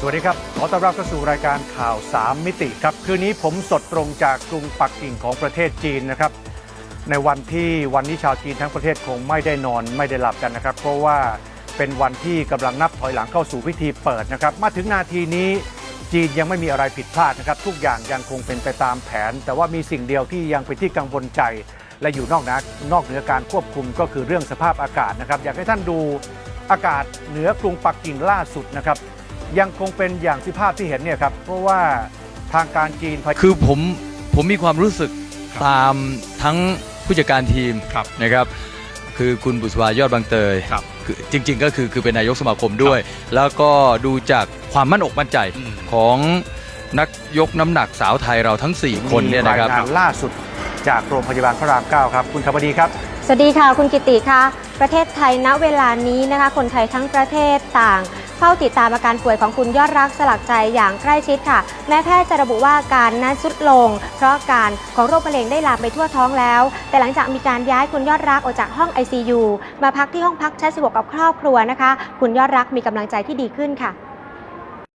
สวัสดีครับ ขอต้อนรับเข้าสู่รายการข่าว 3 มิติครับ คืนนี้ผมสดตรงจากกรุงปักกิ่งของประเทศจีนนะครับ ในวันที่วันนี้ชาวจีนทั้งประเทศคงไม่ได้นอนไม่ได้หลับกันนะครับ เพราะว่าเป็นวันที่กำลังนับถอยหลังเข้าสู่พิธีเปิดนะครับ มาถึงนาทีนี้จีนยังไม่มีอะไรผิดพลาดนะครับ ทุกอย่างยังคงเป็นไปตามแผน แต่ว่ามีสิ่งเดียวที่ยังเป็นที่กังวลใจ และอยู่นอกนะนอกเหนือการควบคุมก็คือเรื่องสภาพอากาศนะครับ อยากให้ท่านดูอากาศเหนือกรุงปักกิ่งล่าสุดนะครับ ยังคงเป็นอย่างที่ภาพที่เห็นเนี่ยครับ เพราะว่าทางการจีนพยคือผมผมมีความรู้สึกครับตามทั้งผู้จัดการทีมครับนะครับ คือคุณบุษบายอดบางเตยครับคือจริง ๆ ก็คือคือเป็นนายกสมาคมด้วย แล้วก็ดูจากความมั่นอกมั่นใจอืม ของนักยกน้ำหนักสาวไทยเราทั้ง 4 คนเนี่ยนะครับ มีายงานล่าสุดจากโรงพยาบาลพระราม9ครับ คุณธรรมดีครับ สวัสดีค่ะคุณกิติคะประเทศไทยณเวลานี้นะคะ คนไทยทั้งประเทศต่าง เฝ้าติดตามอาการป่วยของคุณยอดรักสลักใจอย่างใกล้ชิดค่ะ แม้แพทย์จะระบุว่าการนั้นสุดลง เพราะการของโรคมะเร็งได้ลามไปทั่วท้องแล้ว แต่หลังจากมีการย้ายคุณยอดรักออกจากห้อง ICU มาพักที่ห้องพักชั้น16กับครอบครัวนะคะ คุณยอดรักมีกำลังใจที่ดีขึ้นค่ะ